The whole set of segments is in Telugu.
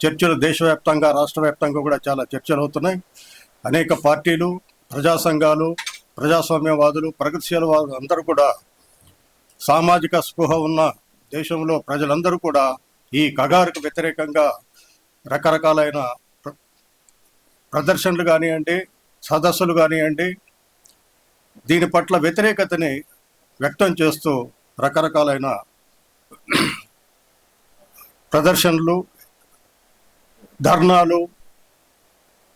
చర్చలు దేశవ్యాప్తంగా రాష్ట్ర వ్యాప్తంగా కూడా చాలా చర్చలు అవుతున్నాయి. అనేక పార్టీలు ప్రజా సంఘాలు ప్రజాస్వామ్యవాదులు ప్రగతిశీలవాదులు అందరూ కూడా సామాజిక స్పృహ ఉన్న దేశంలో ప్రజలందరూ కూడా ఈ కగారుకు వ్యతిరేకంగా రకరకాలైన ప్రదర్శనలు కానివ్వండి సదస్సులు కానివ్వండి దీని పట్ల వ్యతిరేకతని వ్యక్తం చేస్తూ రకరకాలైన ప్రదర్శనలు ధర్నాలు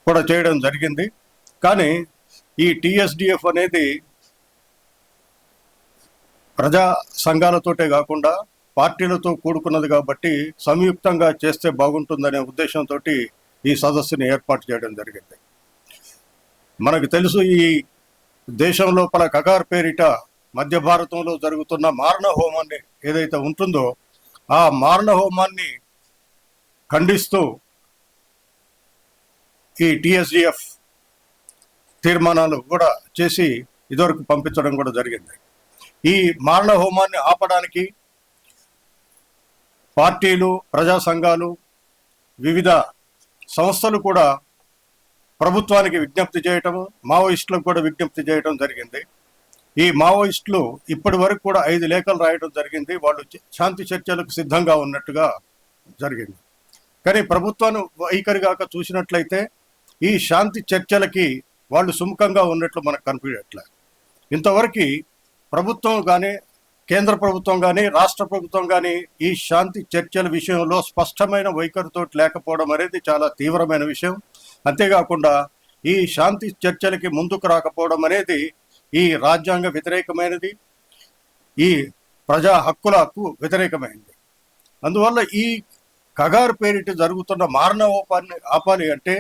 కూడా చేయడం జరిగింది. కానీ ఈ టిఎస్డిఎఫ్ అనేది ప్రజా సంఘాలతోటే కాకుండా పార్టీలతో కూడుకున్నది కాబట్టి సంయుక్తంగా చేస్తే బాగుంటుందనే ఉద్దేశంతో ఈ సదస్సుని ఏర్పాటు చేయడం జరిగింది. మనకు తెలుసు ఈ దేశం లోపల కగార్ పేరిట మధ్య భారతంలో జరుగుతున్న మారణ హోమాన్ని ఏదైతే ఉంటుందో ఆ మారణ హోమాన్ని ఖండిస్తూ ఈ టిఎస్డిఎఫ్ తీర్మానాలు కూడా చేసి ఇదివరకు పంపించడం కూడా జరిగింది. ఈ మారణ హోమాన్ని ఆపడానికి పార్టీలు ప్రజా సంఘాలు వివిధ సంస్థలు కూడా ప్రభుత్వానికి విజ్ఞప్తి చేయటం మావోయిస్టులకు కూడా విజ్ఞప్తి చేయడం జరిగింది. ఈ మావోయిస్టులు ఇప్పటి వరకు కూడా ఐదు లేఖలు రాయడం జరిగింది. వాళ్ళు శాంతి చర్చలకు సిద్ధంగా ఉన్నట్టుగా జరిగింది. కానీ ప్రభుత్వాన్ని వైఖరిగాక చూసినట్లయితే ఈ శాంతి చర్చలకి వాళ్ళు సుముఖంగా ఉన్నట్లు మనకు కనిపించట్లే ఇంతవరకు ప్రభుత్వం కానీ కేంద్ర ప్రభుత్వం కానీ రాష్ట్ర ప్రభుత్వం కానీ ఈ శాంతి చర్చల విషయంలో స్పష్టమైన వైఖరితో లేకపోవడం అనేది చాలా తీవ్రమైన విషయం. అంతేకాకుండా ఈ శాంతి చర్చలకి ముందుకు రాకపోవడం అనేది ఈ రాజ్యాంగ వ్యతిరేకమైనది. ఈ ప్రజా హక్కులకు వ్యతిరేకమైనది అందువల్ల ఈ కగారు పేరిట జరుగుతున్న మారణ ఆపాలి అంటే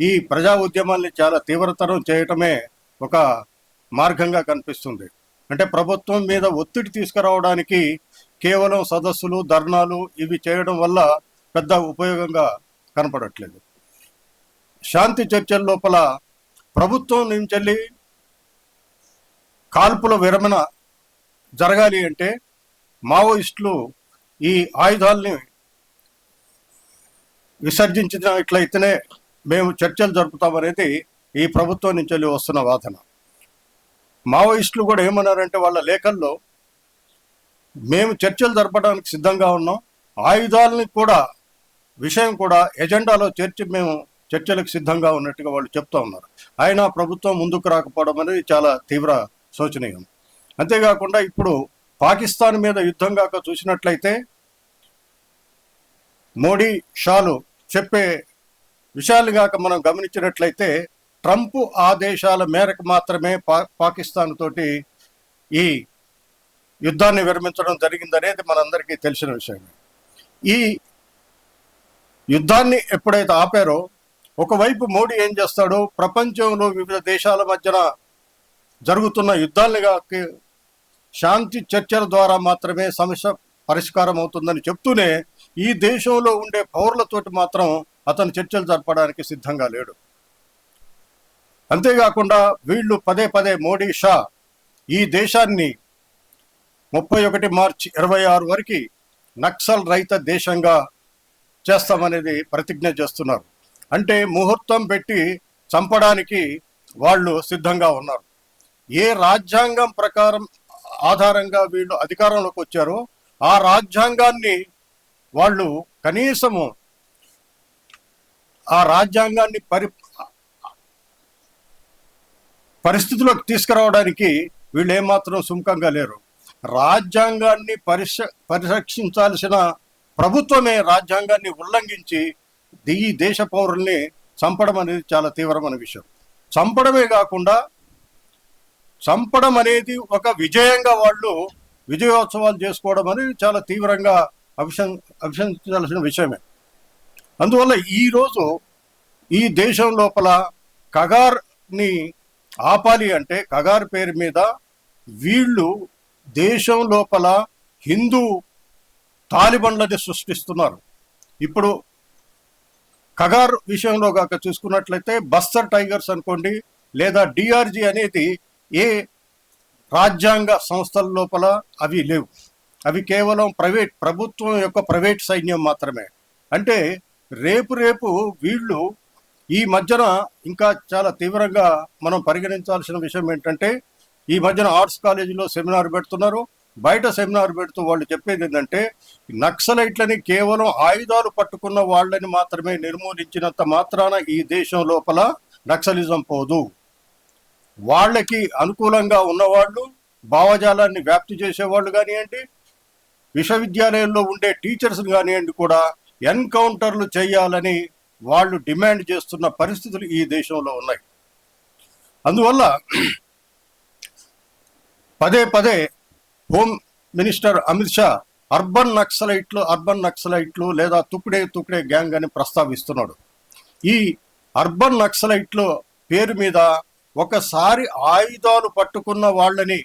ఈ ప్రజా ఉద్యమాల్ని చాలా తీవ్రతరం చేయటమే ఒక మార్గంగా కనిపిస్తుంది. అంటే ప్రభుత్వం మీద ఒత్తిడి తీసుకురావడానికి కేవలం సదస్సులు ధర్నాలు ఇవి చేయడం వల్ల పెద్ద ఉపయోగంగా కనపడట్లేదు. శాంతి చర్చల లోపల ప్రభుత్వం నుంచి కాల్పుల విరమణ జరగాలి అంటే మావోయిస్టులు ఈ ఆయుధాలని విసర్జించినట్లయితేనే మేము చర్చలు జరుపుతామనేది ఈ ప్రభుత్వం నుంచి వెళ్ళి వస్తున్న వాదన. మావోయిస్టులు కూడా ఏమన్నారంటే వాళ్ళ లేఖల్లో మేము చర్చలు జరపడానికి సిద్ధంగా ఉన్నాం. ఆయుధాలని కూడా విషయం కూడా ఎజెండాలో చేర్చి మేము చర్చలకు సిద్ధంగా ఉన్నట్టుగా వాళ్ళు చెప్తా ఉన్నారు. అయినా ప్రభుత్వం ముందుకు రాకపోవడం అనేది చాలా తీవ్ర శోచనీయం. అంతేకాకుండా ఇప్పుడు పాకిస్తాన్ మీద యుద్ధం కాక చూసినట్లయితే మోడీ షాలు చెప్పే విషయాలు కాక మనం గమనించినట్లయితే ట్రంప్ ఆదేశాల మేరకు మాత్రమే పా పాకిస్తాన్ తోటి ఈ యుద్ధాన్ని విరమించడం జరిగిందనేది మనందరికీ తెలిసిన విషయం ఈ యుద్ధాన్ని ఎప్పుడైతే ఆపారో ఒకవైపు మోడీ ఏం చేస్తాడో ప్రపంచంలో వివిధ దేశాల మధ్యన జరుగుతున్న యుద్ధాలుగా శాంతి చర్చల ద్వారా మాత్రమే సమస్య పరిష్కారం అవుతుందని చెప్తూనే ఈ దేశంలో ఉండే పౌరులతోటి మాత్రం అతను చర్చలు జరపడానికి సిద్ధంగా లేడు. అంతేకాకుండా వీళ్ళు పదే పదే మోడీ షా ఈ దేశాన్ని ముప్పై ఒకటి మార్చి ఇరవై ఆరు వరకు నక్సల్ రహిత దేశంగా చేస్తామనేది ప్రతిజ్ఞ చేస్తున్నారు. అంటే ముహూర్తం పెట్టి చంపడానికి వాళ్ళు సిద్ధంగా ఉన్నారు. ఏ రాజ్యాంగం ప్రకారం ఆధారంగా వీళ్ళు అధికారంలోకి వచ్చారో ఆ రాజ్యాంగాన్ని వాళ్ళు కనీసము ఆ రాజ్యాంగాన్ని పరి పరిస్థితిలోకి తీసుకురావడానికి వీళ్ళు ఏమాత్రం సుముఖంగా లేరు. రాజ్యాంగాన్ని పరిశ పరిరక్షించాల్సిన ప్రభుత్వమే రాజ్యాంగాన్ని ఉల్లంఘించి ఈ దేశ పౌరుల్ని చంపడం అనేది చాలా తీవ్రమైన విషయం. చంపడమే కాకుండా చంపడం అనేది ఒక విజయంగా వాళ్ళు విజయోత్సవాలు చేసుకోవడం అనేది చాలా తీవ్రంగా అభిశం అభిశంసించాల్సిన విషయమే. అందువల్ల ఈరోజు ఈ దేశం లోపల కగార్ని ఆపాలి అంటే కగార్ పేరు మీద వీళ్ళు దేశం లోపల హిందూ తాలిబన్లని సృష్టిస్తున్నారు. ఇప్పుడు కగార్ విషయంలో కాక చూసుకున్నట్లయితే బస్తర్ టైగర్స్ అనుకోండి లేదా డిఆర్జీ అనేది ఏ రాజ్యాంగ సంస్థల లోపల అవి లేవు. అవి కేవలం ప్రైవేట్ ప్రభుత్వం యొక్క ప్రైవేట్ సైన్యం మాత్రమే. అంటే రేపు రేపు వీళ్ళు ఈ మధ్యన ఇంకా చాలా తీవ్రంగా మనం పరిగణించాల్సిన విషయం ఏంటంటే ఈ మధ్యన ఆర్ట్స్ కాలేజీలో సెమినార్ పెడుతున్నారు. బయట సెమినార్ పెడుతూ వాళ్ళు చెప్పేది ఏంటంటే నక్సలైట్లని కేవలం ఆయుధాలు పట్టుకున్న వాళ్ళని మాత్రమే నిర్మూలించినంత మాత్రాన ఈ దేశం లోపల నక్సలిజం పోదు. వాళ్ళకి అనుకూలంగా ఉన్నవాళ్ళు భావజాలాన్ని వ్యాప్తి చేసేవాళ్ళు కానివ్వండి విశ్వవిద్యాలయంలో ఉండే టీచర్స్ కానివ్వండి కూడా ఎన్కౌంటర్లు చేయాలని వాళ్ళు డిమాండ్ చేస్తున్న పరిస్థితులు ఈ దేశంలో ఉన్నాయి. అందువల్ల పదే పదే home minister Amit Shah urban నక్సలైట్లు అర్బన్ నక్సలైట్లు లేదా తుక్డే తుక్డే గ్యాంగ్ అని ప్రస్తావిస్తున్నాడు. ఈ అర్బన్ నక్సలైట్లు పేరు మీద ఒకసారి ఆయుధాలు పట్టుకున్న వాళ్ళని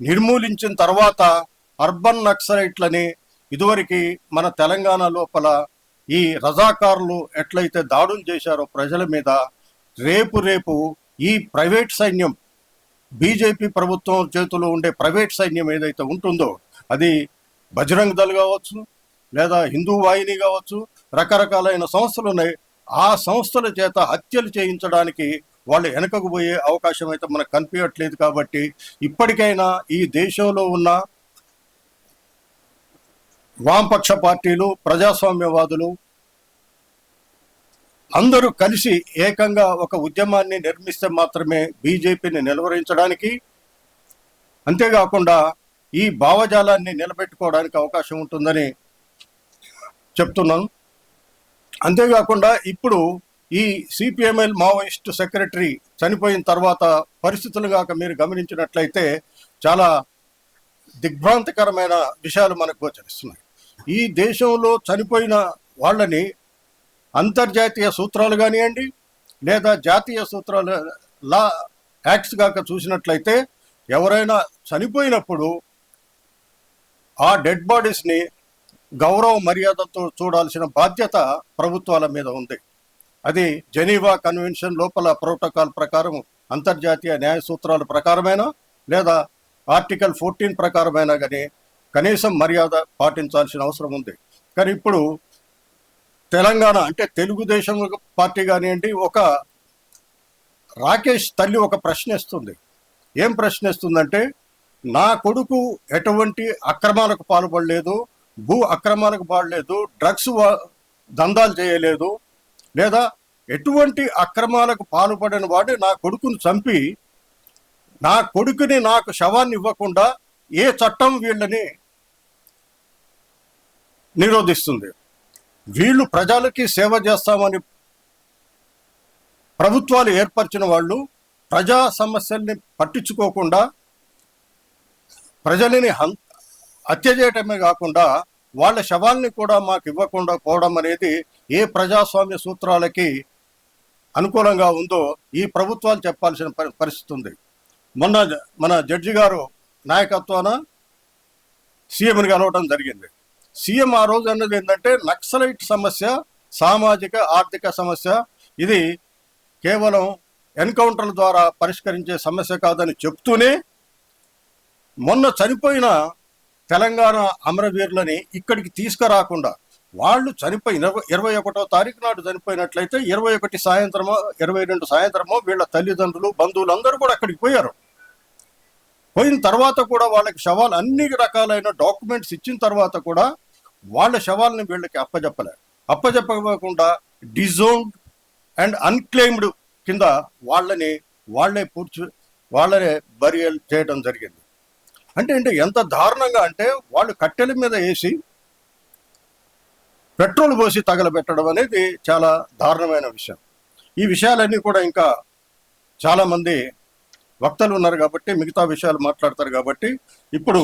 నిర్మూలించిన తర్వాత అర్బన్ నక్సలైట్లని ఇదివరకు మన తెలంగాణ లోపల ఈ రజాకారులు ఎట్లయితే దాడులు చేశారో ప్రజల మీద రేపు రేపు ఈ ప్రైవేట్ సైన్యం బీజేపీ ప్రభుత్వం చేతిలో ఉండే ప్రైవేట్ సైన్యం ఏదైతే ఉంటుందో అది బజరంగ్ దళ్ కావచ్చు లేదా హిందూ వాహిని కావచ్చు రకరకాలైన సంస్థలు ఉన్నాయి. ఆ సంస్థల చేత హత్యలు చేయించడానికి వాళ్ళు వెనకకు పోయే అవకాశం అయితే మనకు కనిపించట్లేదు కాబట్టి ఇప్పటికైనా ఈ దేశంలో ఉన్న వామపక్ష పార్టీలు ప్రజాస్వామ్యవాదులు అందరూ కలిసి ఏకంగా ఒక ఉద్యమాన్ని నిర్మిస్తే మాత్రమే బీజేపీని నిలువరించడానికి అంతేకాకుండా ఈ భావజాలాన్ని నిలబెట్టుకోవడానికి అవకాశం ఉంటుందని చెప్తున్నాను. అంతేకాకుండా ఇప్పుడు ఈ సిపిఎంఎల్ మావోయిస్ట్ సెక్రటరీ చనిపోయిన తర్వాత పరిస్థితులు కాక మీరు గమనించినట్లయితే చాలా దిగ్భ్రాంతికరమైన విషయాలు మనకు గోచరిస్తున్నాయి. ఈ దేశంలో చనిపోయిన వాళ్ళని అంతర్జాతీయ సూత్రాలు కానివ్వండి లేదా జాతీయ సూత్రాలు లా యాక్ట్స్ కాక చూసినట్లయితే ఎవరైనా చనిపోయినప్పుడు ఆ డెడ్ బాడీస్ని గౌరవ మర్యాదతో చూడాల్సిన బాధ్యత ప్రభుత్వాల మీద ఉంది. అది జెనీవా కన్వెన్షన్ లోపల ప్రోటోకాల్ ప్రకారం అంతర్జాతీయ న్యాయ సూత్రాల ప్రకారమైనా లేదా ఆర్టికల్ ఫోర్టీన్ ప్రకారమైనా కానీ కనీసం మర్యాద పాటించాల్సిన అవసరం ఉంది. కానీ ఇప్పుడు తెలంగాణ అంటే తెలుగుదేశం పార్టీ కానివ్వండి ఒక రాకేష్ తల్లి ఒక ప్రశ్నిస్తుంది ఏం ప్రశ్నిస్తుందంటే నా కొడుకు ఎటువంటి అక్రమాలకు పాల్పడలేదు భూ అక్రమాలకు పాడలేదు డ్రగ్స్ దందాలు చేయలేదు లేదా ఎటువంటి అక్రమాలకు పాల్పడిన వాడు నా కొడుకును చంపి నా కొడుకుని నాకు శవాన్ని ఇవ్వకుండా ఏ చట్టం వీళ్ళని నిరోధిస్తుంది. వీళ్ళు ప్రజలకి సేవ చేస్తామని ప్రభుత్వాలు ఏర్పరిచిన వాళ్ళు ప్రజా సమస్యల్ని పట్టించుకోకుండా ప్రజలని హత్య చేయటమే కాకుండా వాళ్ళ శవాల్ని కూడా మాకు ఇవ్వకుండా పోవడం అనేది ఏ ప్రజాస్వామ్య సూత్రాలకి అనుకూలంగా ఉందో ఈ ప్రభుత్వాలు చెప్పాల్సిన పరి- పరిస్థితి ఉంది. మొన్న మన జడ్జి గారు నాయకత్వాన సీఎంని కలవడం జరిగింది. సీఎం ఆ రోజు అన్నది ఏంటంటే నక్సలైట్ సమస్య సామాజిక ఆర్థిక సమస్య ఇది కేవలం ఎన్కౌంటర్ల ద్వారా పరిష్కరించే సమస్య కాదని చెప్తూనే మొన్న చనిపోయిన తెలంగాణ అమరవీరులని ఇక్కడికి తీసుకురాకుండా వాళ్ళు చనిపోయి ఇరవై ఇరవై ఒకటో తారీఖు నాడు చనిపోయినట్లయితే ఇరవై ఒకటి సాయంత్రమో ఇరవై రెండు సాయంత్రమో వీళ్ళ తల్లిదండ్రులు బంధువులు అందరూ కూడా అక్కడికి పోయారు. పోయిన తర్వాత కూడా వాళ్ళకి శవాలు అన్ని రకాలైన డాక్యుమెంట్స్ ఇచ్చిన తర్వాత కూడా వాళ్ళ శవాలని వీళ్ళకి అప్పజెప్పలే. అప్పజెప్పకుండా డిజోన్డ్ అండ్ అన్క్లెయిమ్డ్ కింద వాళ్ళని వాళ్ళే పూడ్చి వాళ్ళనే బరియల్ చేయడం జరిగింది. అంటే అంటే ఎంత దారుణంగా అంటే వాళ్ళు కట్టెల మీద వేసి పెట్రోల్ పోసి తగలబెట్టడం అనేది చాలా దారుణమైన విషయం. ఈ విషయాలన్నీ కూడా ఇంకా చాలామంది వక్తలు ఉన్నారు కాబట్టి మిగతా విషయాలు మాట్లాడతారు కాబట్టి ఇప్పుడు